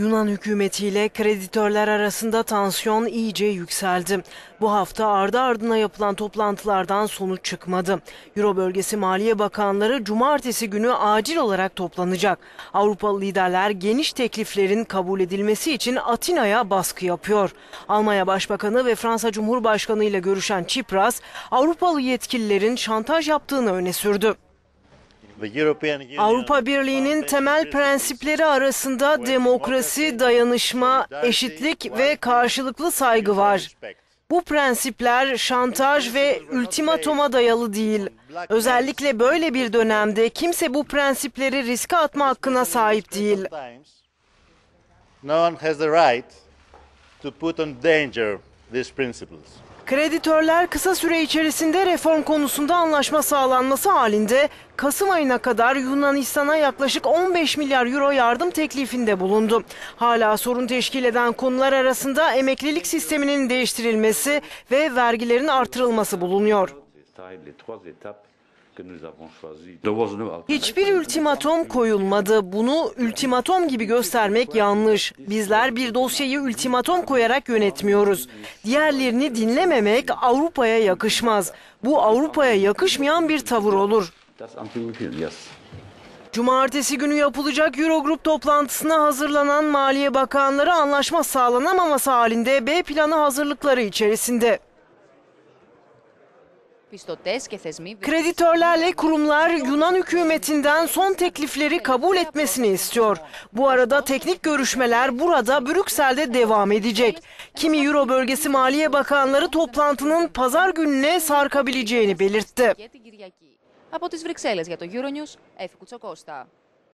Yunan hükümetiyle kreditörler arasında tansiyon iyice yükseldi. Bu hafta ardı ardına yapılan toplantılardan sonuç çıkmadı. Euro bölgesi Maliye Bakanları cumartesi günü acil olarak toplanacak. Avrupalı liderler geniş tekliflerin kabul edilmesi için Atina'ya baskı yapıyor. Almanya Başbakanı ve Fransa Cumhurbaşkanı ile görüşen Çipras, Avrupalı yetkililerin şantaj yaptığını öne sürdü. Avrupa Birliği'nin temel prensipleri arasında demokrasi, dayanışma, eşitlik ve karşılıklı saygı var. Bu prensipler şantaj ve ultimatoma dayalı değil. Özellikle böyle bir dönemde kimse bu prensipleri riske atma hakkına sahip değil. No one has the right to put on danger these principles. Kreditörler kısa süre içerisinde reform konusunda anlaşma sağlanması halinde Kasım ayına kadar Yunanistan'a yaklaşık 15 milyar euro yardım teklifinde bulundu. Hala sorun teşkil eden konular arasında emeklilik sisteminin değiştirilmesi ve vergilerin artırılması bulunuyor. Hiçbir ultimatom koyulmadı. Bunu ultimatom gibi göstermek yanlış. Bizler bir dosyayı ultimatom koyarak yönetmiyoruz. Diğerlerini dinlememek Avrupa'ya yakışmaz. Bu Avrupa'ya yakışmayan bir tavır olur. Cumartesi günü yapılacak Eurogrup toplantısına hazırlanan Maliye Bakanları anlaşma sağlanamaması halinde B planı hazırlıkları içerisinde. πιστωτές και θεσμοί Kreditörlerle kurumlar Yunan hükümetinden son teklifleri kabul etmesini istiyor. Bu arada teknik görüşmeler burada Brüksel'de devam edecek. Kimi Euro bölgesi Maliye Bakanları toplantının pazar gününe sarkabileceğini belirtti. και την Κυριακή. Από τις Βρυξέλλες για το Euronews, Εφη Κουτσοκώστα.